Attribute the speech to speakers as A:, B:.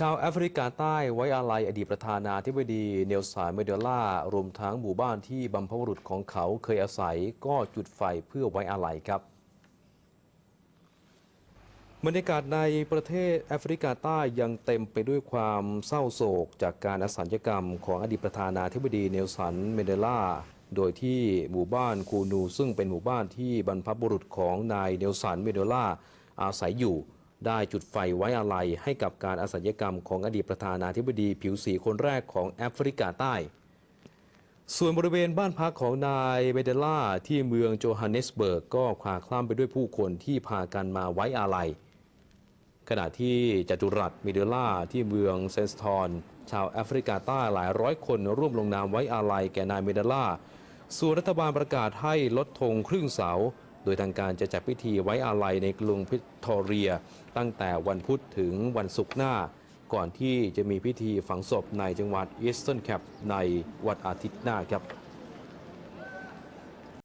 A: ชาวแอฟริกาใต้ไว้อาลัยอดีตประธานาธิบดีเนลสันเมเดล่ารวมทั้งหมู่บ้านที่บรรพบุรุษของเขาเคยอาศัยก็จุดไฟเพื่อไว้อาลัยครับบรรยากาศในประเทศแอฟริกาใต้ยังเต็มไปด้วยความเศร้าโศก จากการอสัญกรรมของอดีตประธานาธิบดีเนลสันเมเดล่าโดยที่หมู่บ้านคูนูซึ่งเป็นหมู่บ้านที่บรรพบุรุษของนายเนลสันเมเดล่าอาศัยอยู่ ได้จุดไฟไว้อาลัยให้กับการอสัญกรรมของอดีตประธานาธิบดีผิวสีคนแรกของแอฟริกาใต้ ส่วนบริเวณบ้านพักของนายเบเดล่าที่เมืองโจฮันเนสเบิร์กก็คลาคล่ำไปด้วยผู้คนที่พากันมาไว้อาลัย ขณะที่จัตุรัสมิเดล่าที่เมืองเซนสทอนชาวแอฟริกาใต้หลายร้อยคนร่วมลงนามไว้อาลัยแก่นายเมเดล่าส่วนรัฐบาลประกาศให้ลดธงครึ่งเสา โดยทางการจะจัดพิธีไว้อาลัยในกรุงพิทอเรีย ตั้งแต่วันพุธถึงวันศุกร์หน้า ก่อนที่จะมีพิธีฝังศพในจังหวัดอีสเทิร์นแคปในวันอาทิตย์หน้าครับ